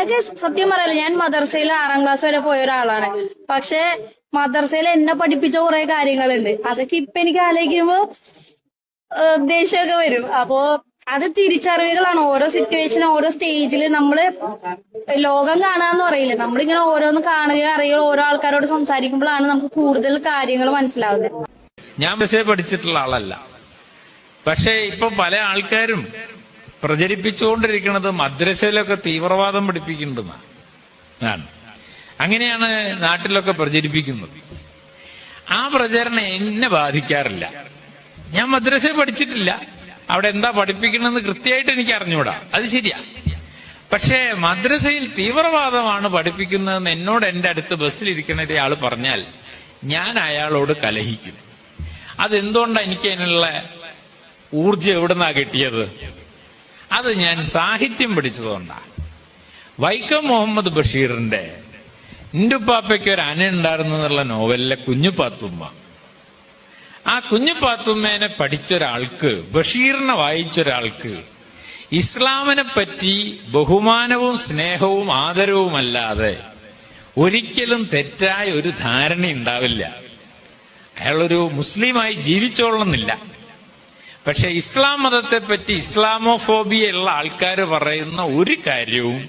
എന്നൊക്കെ സത്യം പറയല്ലോ ഞാൻ മദർസയിൽ ആറാം ക്ലാസ് വരെ പോയ ഒരാളാണ്. പക്ഷെ മദർസയിൽ എന്നെ പഠിപ്പിച്ച കുറെ കാര്യങ്ങളുണ്ട്. അതൊക്കെ ഇപ്പൊ എനിക്ക് ആലോചിക്കുമ്പോ ദേഷ്യമൊക്കെ വരും. അപ്പോ അത് തിരിച്ചറിവുകളാണ്. ഓരോ സിറ്റുവേഷൻ ഓരോ സ്റ്റേജിൽ നമ്മൾ ലോകം കാണാന്ന് പറയില്ല. നമ്മളിങ്ങനെ ഓരോന്ന് കാണുകയോ അറിയുകയോ ഓരോ ആൾക്കാരോട് സംസാരിക്കുമ്പോഴാണ് നമുക്ക് കൂടുതൽ കാര്യങ്ങൾ മനസ്സിലാവുന്നത്. ഞാൻ പക്ഷേ പഠിച്ചിട്ടുള്ള ആളല്ല. പക്ഷേ ഇപ്പൊ പല ആൾക്കാരും പ്രചരിപ്പിച്ചുകൊണ്ടിരിക്കുന്നത് മദ്രസയിലൊക്കെ തീവ്രവാദം പഠിപ്പിക്കേണ്ടതാണ് അങ്ങനെയാണ് നാട്ടിലൊക്കെ പ്രചരിപ്പിക്കുന്നത്. ആ പ്രചരണം എന്നെ ബാധിക്കാറില്ല. ഞാൻ മദ്രസയിൽ പഠിച്ചിട്ടില്ല. അവിടെ എന്താ പഠിപ്പിക്കണമെന്ന് കൃത്യമായിട്ട് എനിക്ക് അറിഞ്ഞുകൂടാ. അത് ശരിയാ. പക്ഷേ മദ്രസയിൽ തീവ്രവാദമാണ് പഠിപ്പിക്കുന്നതെന്ന് എന്നോട് എന്റെ അടുത്ത് ബസ്സിലിരിക്കുന്ന ഒരാൾ പറഞ്ഞാൽ ഞാൻ അയാളോട് കലഹിക്കും. അതെന്തുകൊണ്ടാണ് എനിക്ക് അതിനുള്ള ഊർജം എവിടുന്നാ കിട്ടിയത്? അത് ഞാൻ സാഹിത്യം പഠിച്ചതുകൊണ്ടാണ് വൈക്കം മുഹമ്മദ് ബഷീറിന്റെ നിന്റെ ഉപ്പാപ്പയ്ക്ക് ഒരു അന ഉണ്ടായിരുന്നു എന്നുള്ള നോവലിലെ കുഞ്ഞുപാത്തുമ്മ. ആ കുഞ്ഞുപാത്തുമ്മേനെ പഠിച്ചൊരാൾക്ക് ബഷീറിനെ വായിച്ചൊരാൾക്ക് ഇസ്ലാമിനെ പറ്റി ബഹുമാനവും സ്നേഹവും ആദരവുമല്ലാതെ ഒരിക്കലും തെറ്റായ ഒരു ധാരണ ഉണ്ടാവില്ല. അയാളൊരു മുസ്ലിമായി ജീവിച്ചോളണമെന്നില്ല. പക്ഷെ ഇസ്ലാം മതത്തെ പറ്റി ഇസ്ലാമോഫോബിയ ഉള്ള ആൾക്കാർ പറയുന്ന ഒരു കാര്യവും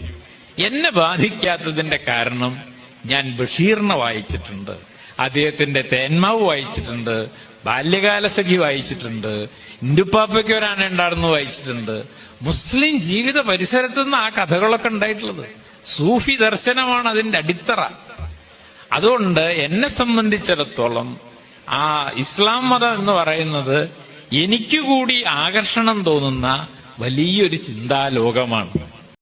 എന്നെ ബാധിക്കാത്തതിന്റെ കാരണം ഞാൻ ബഷീറിനെ വായിച്ചിട്ടുണ്ട്. അദ്ദേഹത്തിന്റെ തേന്മാവ് വായിച്ചിട്ടുണ്ട്. ബാല്യകാലസഖി വായിച്ചിട്ടുണ്ട്. ഇന്ദുപ്പാപ്പയ്ക്ക് ഒരാന വായിച്ചിട്ടുണ്ട്. മുസ്ലിം ജീവിത പരിസരത്ത് നിന്ന് ആ കഥകളൊക്കെ ഉണ്ടായിട്ടുള്ളത്. സൂഫി ദർശനമാണ് അതിന്റെ അടിത്തറ. അതുകൊണ്ട് എന്നെ സംബന്ധിച്ചിടത്തോളം ആ ഇസ്ലാം മതം എന്ന് പറയുന്നത് എനിക്ക് കൂടി ആകർഷണം തോന്നുന്ന വലിയൊരു ചിന്താലോകമാണ്.